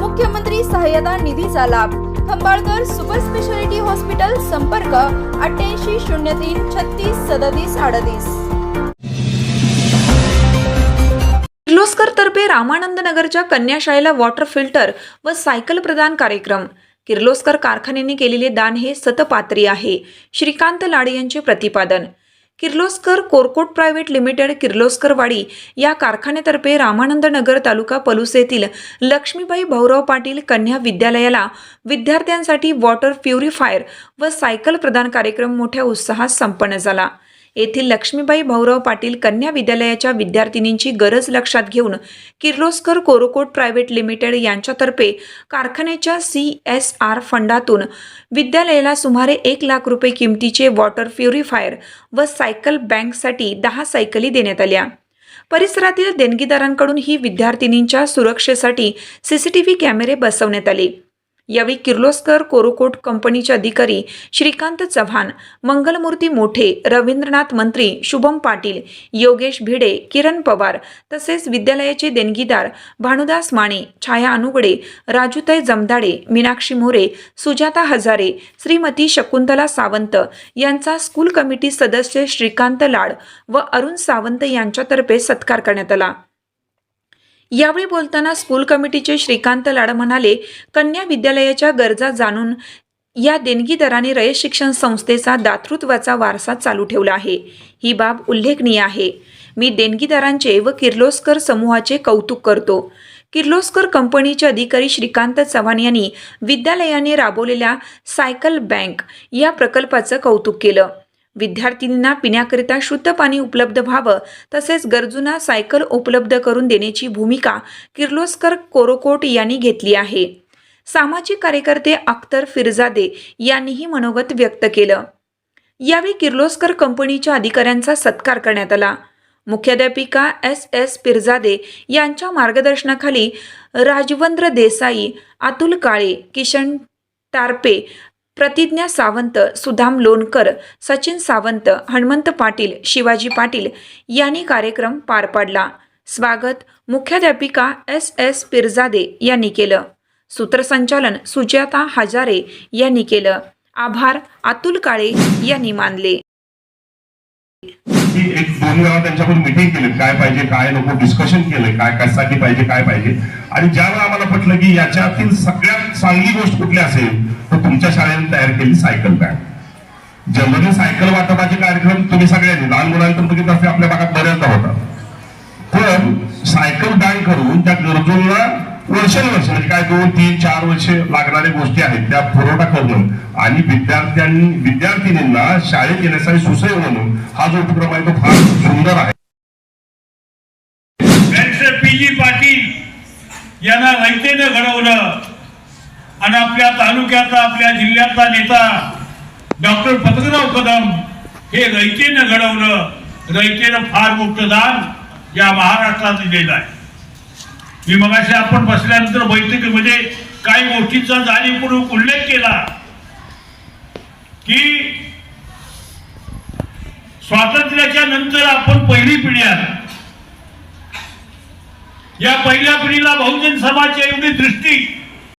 मुख्यमंत्री सहाय्यता निधीचा लाभ. खंबाळकर सुपर स्पेशालिटी हॉस्पिटल संपर्क अठ्ठ्याऐंशी शून्य तीन छत्तीस सदतीस अडतीस. किर्लोस्कर तर्फे रामानंद नगरच्या कन्याशाळेला वॉटर फिल्टर व सायकल प्रदान कार्यक्रम. किर्लोस्कर कारखान्याने केलेले दान हे सतपात्री आहे. श्रीकांत लाडे यांचे प्रतिपादन. किर्लोस्कर कोरकोट प्रायव्हेट लिमिटेड किर्लोस्करवाडी या कारखान्यातर्फे रामानंद नगर तालुका पलूस येथील लक्ष्मीबाई भाऊराव पाटील कन्या विद्यालयाला विद्यार्थ्यांसाठी वॉटर प्युरिफायर व सायकल प्रदान कार्यक्रम मोठ्या उत्साहात संपन्न झाला. येथील लक्ष्मीबाई भाऊराव पाटील कन्या विद्यालयाच्या विद्यार्थिनींची गरज लक्षात घेऊन किर्लोस्कर कोरोकोट प्रायव्हेट लिमिटेड यांच्यातर्फे कारखान्याच्या सी एस आर फंडातून विद्यालयाला सुमारे एक लाख रुपये किमतीचे वॉटर प्युरिफायर व सायकल बँकसाठी दहा सायकली देण्यात आल्या. परिसरातील देणगीदारांकडून ही विद्यार्थिनींच्या सुरक्षेसाठी सीसीटीव्ही कॅमेरे बसवण्यात आले. यावेळी किर्लोस्कर कोरोकोट कंपनीचे अधिकारी श्रीकांत चव्हाण मंगलमूर्ती मोठे रवींद्रनाथ मंत्री शुभम पाटील योगेश भिडे किरण पवार तसेच विद्यालयाचे देणगीदार भानुदास माने छाया अनुगडे राजूताई जमदाडे मीनाक्षी मोरे सुजाता हजारे श्रीमती शकुंतला सावंत यांचा स्कूल कमिटी सदस्य श्रीकांत लाड व अरुण सावंत यांच्यातर्फे सत्कार करण्यात आला. यावेळी बोलताना स्कूल कमिटीचे श्रीकांत लाड म्हणाले कन्या विद्यालयाच्या गरजा जाणून या देणगीदाराने रयत शिक्षण संस्थेचा दातृत्वाचा वारसा चालू ठेवला आहे. ही बाब उल्लेखनीय आहे. मी देणगीदारांचे व किर्लोस्कर समूहाचे कौतुक करतो. किर्लोस्कर कंपनीचे अधिकारी श्रीकांत चव्हाण यांनी विद्यालयाने राबवलेल्या सायकल बँक या प्रकल्पाचं कौतुक केलं. विद्यार्थिनींना पिण्याकरिता शुद्ध पाणी उपलब्ध व्हावं तसेच गरजूंना सायकल उपलब्ध करून देण्याची भूमिका किर्लोस्कर कोरोकोट यांनी घेतली आहे. सामाजिक कार्यकर्ते अख्तर फिरजादे यांनीही मनोगत व्यक्त केलं. यावेळी किर्लोस्कर कंपनीच्या अधिकाऱ्यांचा सत्कार करण्यात आला. मुख्याध्यापिका एस एस पिरजादे यांच्या मार्गदर्शनाखाली राजवंद्र देसाई अतुल काळे किशन टारपे प्रतिज्ञा सावंत सुधाम लोणकर सचिन सावंत हनुमंत पाटील शिवाजी पाटील यांनी कार्यक्रम पार पाडला. स्वागत मुख्याध्यापिका एस एस पिरजादे यांनी केलं. सूत्रसंचालन सुजाता हजारे यांनी केलं. आभार अतुल काळे यांनी मानले. की एक दोन वेळा त्यांच्याकडून मिटिंग केली काय पाहिजे काय नको डिस्कशन केलं काय कशासाठी पाहिजे काय पाहिजे. आणि ज्यावेळेला आम्हाला पटलं की याच्यातील सगळ्यात चांगली गोष्ट कुठली असेल तर तुमच्या शाळेने तयार केली सायकल बँक जनरली सायकल वाटपाचे कार्यक्रम तुम्ही सगळ्यांनी लहान मुलांकडून बघितलं आपल्या भागात बऱ्याचदा होतात. पण सायकल बँक करून त्या गरजूंना वर्षानुवर्ष म्हणजे काय दोन तीन चार वर्ष लागणाऱ्या गोष्टी आहेत. त्या पुरवठा करणं आणि विद्यार्थ्यांनी विद्यार्थिनींना शाळेत येण्यासाठी सुसह्य म्हणून हा जो उपक्रम आहे तो फार सुंदर आहे. पाटील यांना रयतेनं घडवलं आणि आपल्या तालुक्याचा आपल्या जिल्ह्याचा नेता डॉक्टर पतंगराव कदम हे रयतेनं घडवलं. रयतेनं फार मोठं दान या महाराष्ट्रात दिलेलं आहे. मी मगाशी आपण बसल्यानंतर बैठकीमध्ये काही गोष्टींचा जाणीवपूर्वक उल्लेख केला की स्वातंत्र्याच्या नंतर आपण पहिली पिढी आहे या पहिल्या पिढीला बहुजन समाजच्या एवढी दृष्टी